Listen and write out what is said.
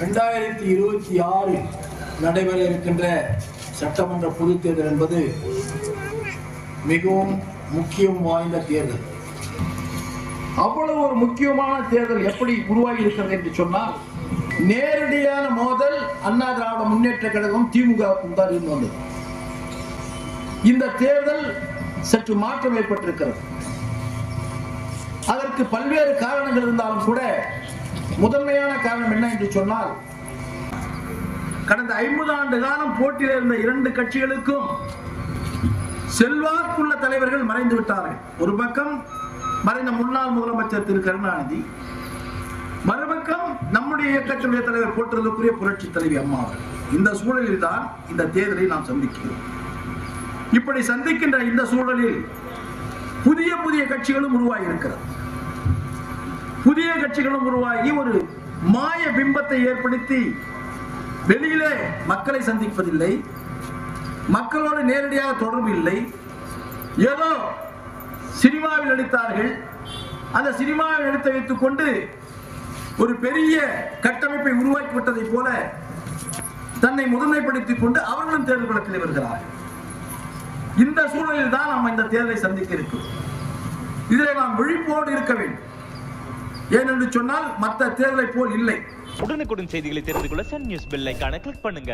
ரெண்டாயிரத்தி இருபத்தி ஆறு நடைபெற இருக்கின்ற சட்டமன்ற பொதுத் தேர்தல் என்பது மிகவும் முக்கியம் வாய்ந்த தேர்தல். அவ்வளவு ஒரு முக்கியமான தேர்தல் எப்படி உருவாகி இருக்கிறது என்று சொன்னால் நேரடியான மோதல் அண்ணா திராவிட முன்னேற்ற கழகம் திமுகவுக்கும் தான் இருந்து வந்தது. இந்த தேர்தல் சற்று மாற்றம் ஏற்பட்டிருக்கிறது. அதற்கு பல்வேறு காரணங்கள் இருந்தாலும் கூட முதன்மையான காரணம் என்ன என்று சொன்னால் கடந்த ஐம்பது ஆண்டு காலம் போட்டியில் இருந்த இரண்டு கட்சிகளுக்கும் செல்வாக்குள்ள தலைவர்கள் மறைந்து விட்டார்கள். ஒரு பக்கம் மறைந்த முன்னாள் முதலமைச்சர் திரு கருணாநிதி மறுபக்கம் நம்முடைய இயக்கத்தினுடைய தலைவர் போற்றுதலுக்குரிய புரட்சி தலைவி அம்மா அவர்கள். இந்த சூழலில் தான் இந்த தேர்தலை நாம் சந்திக்கிறோம். இப்படி சந்திக்கின்ற இந்த சூழலில் புதிய புதிய கட்சிகளும் உருவாகி இருக்கிறது புதிய கட்சிகளும் உருவாகி ஒரு மாய பிம்பத்தை ஏற்படுத்தி வெளியிலே மக்களை சந்திப்பதில்லை. மக்களோடு நேரடியாக தொடர்பு இல்லை. ஏதோ சினிமாவில் நடித்தார்கள். அந்த சினிமாவில் நடித்து வைத்துக் கொண்டு ஒரு பெரிய கட்டமைப்பை உருவாக்கி விட்டதைப் போல தன்னை முதன்மைப்படுத்திக் கொண்டு அவர்களும் தேர்தல் களத்தில் வருகிறார்கள். இந்த சூழலில் தான் நாம் இந்த தேர்தலை சந்திக்க இருக்கிறோம். இதில் நாம் விழிப்போடு இருக்க வேண்டும். ஏனென்று சொன்னால் மற்ற தேர்தலை போல் இல்லை. உடனுக்குடன் செய்திகளை தெரிந்து கொள்ள சன் நியூஸ் பெல் ஐகானை கிளிக் பண்ணுங்க.